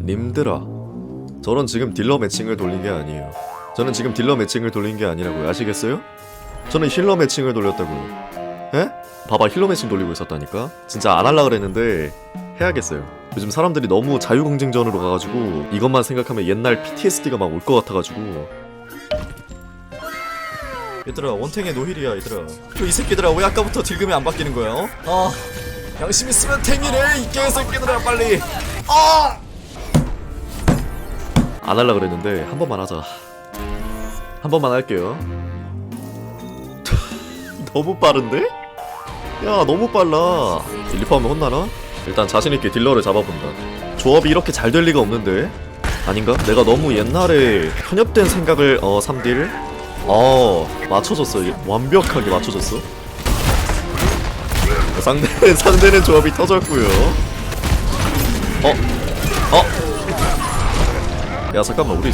님들아 저는 지금 딜러 매칭을 돌린 게 아니에요 저는 지금 딜러 매칭을 돌린 게 아니라고요 아시겠어요? 저는 힐러 매칭을 돌렸다고요 에? 봐봐 힐러 매칭 돌리고 있었다니까 진짜 안 할라 그랬는데 해야겠어요 요즘 사람들이 너무 자유경쟁전으로 가가지고 이것만 생각하면 옛날 PTSD가 막 올 것 같아가지고 얘들아 원탱의 노힐이야 얘들아 이 새끼들아 왜 아까부터 딜금이 안 바뀌는 거야 어? 아 양심 있으면 탱이래 이 개새끼들아 빨리 아! 안 할라 그랬는데 한 번만 하자 한 번만 할게요 너무 빠른데? 야 너무 빨라 리퍼하면 혼나나? 일단 자신있게 딜러를 잡아본다 조합이 이렇게 잘 될 리가 없는데 아닌가? 내가 너무 옛날에 편협된 생각을 어 3딜 어 맞춰줬어 완벽하게 맞춰줬어 상대, 상대는 조합이 터졌고요 어? 어? 야 잠깐만 우리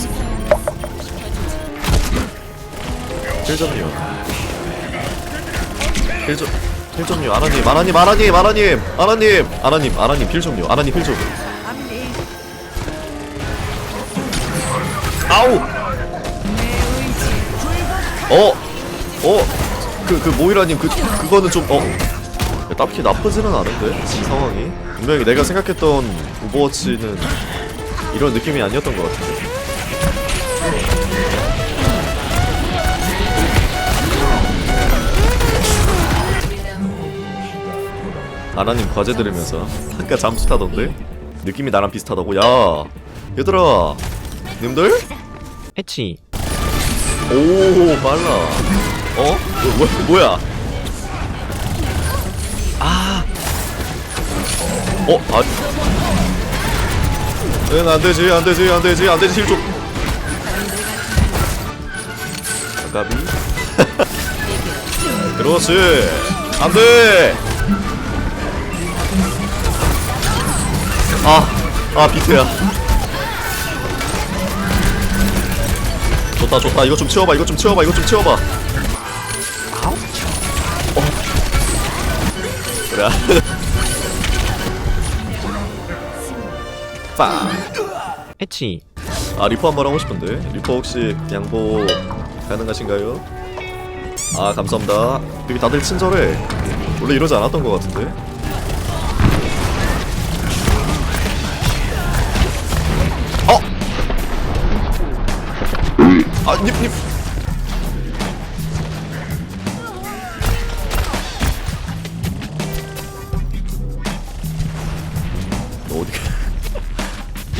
힐점이요 힐점 힐점요 아나님 아나님 아나님 아나님 아나님 아나님 아나님 힐점요 아나님 힐점 아우 어? 어? 그, 그, 모이라님, 그, 그거는 좀, 어? 야, 딱히 나쁘지는 않은데? 이 상황이? 분명히 내가 생각했던 오버워치는 이런 느낌이 아니었던 것 같은데. 아나님 과제 들으면서 아까 잠수 타던데? 느낌이 나랑 비슷하다고? 야 얘들아 님들? 해치 오 빨라 어? 뭐, 뭐, 뭐야 아 어? 아 응, 안 되지 안 되지 안 되지 안 되지 실좀 아가비 그렇지 안 돼 아, 아 비트야. 좋다 좋다 이거 좀 치워봐 이거 좀 치워봐 이거 좀 치워봐. 아우. 어. 그래. 빵. 해치. 아 리퍼 한 번 하고 싶은데 리퍼 혹시 양보 가능하신가요? 아 감사합니다. 여기 다들 친절해. 원래 이러지 않았던 것 같은데. 어! 아, 닙, 닙.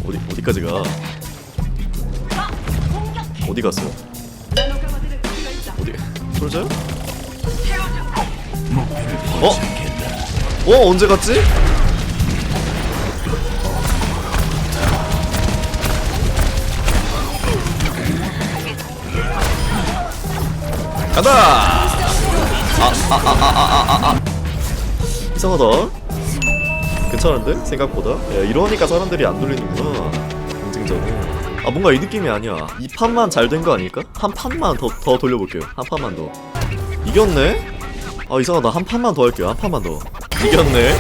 어디, 어디까지 가? 어디 갔어? 어디, 솔저요? 어? 어, 언제 갔지? 간다! 아, 아, 아, 아, 아, 아, 아. 이상하다. 괜찮은데? 생각보다? 야, 이러니까 사람들이 안 돌리는구나. 경쟁전은. 아, 뭔가 이 느낌이 아니야. 이 판만 잘 된 거 아닐까? 한 판만 더, 더 돌려볼게요. 한 판만 더. 이겼네? 아, 이상하다. 한 판만 더 할게요. 한 판만 더. 이겼네?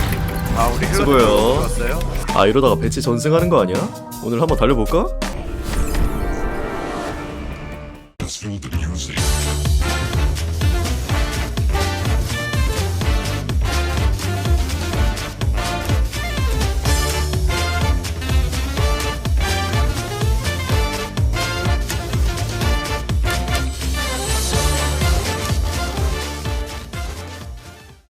아 우리 수고해요. 왔어요? 아, 이러다가 배치 전승하는 거 아니야? 오늘 한번 달려볼까? 가수들이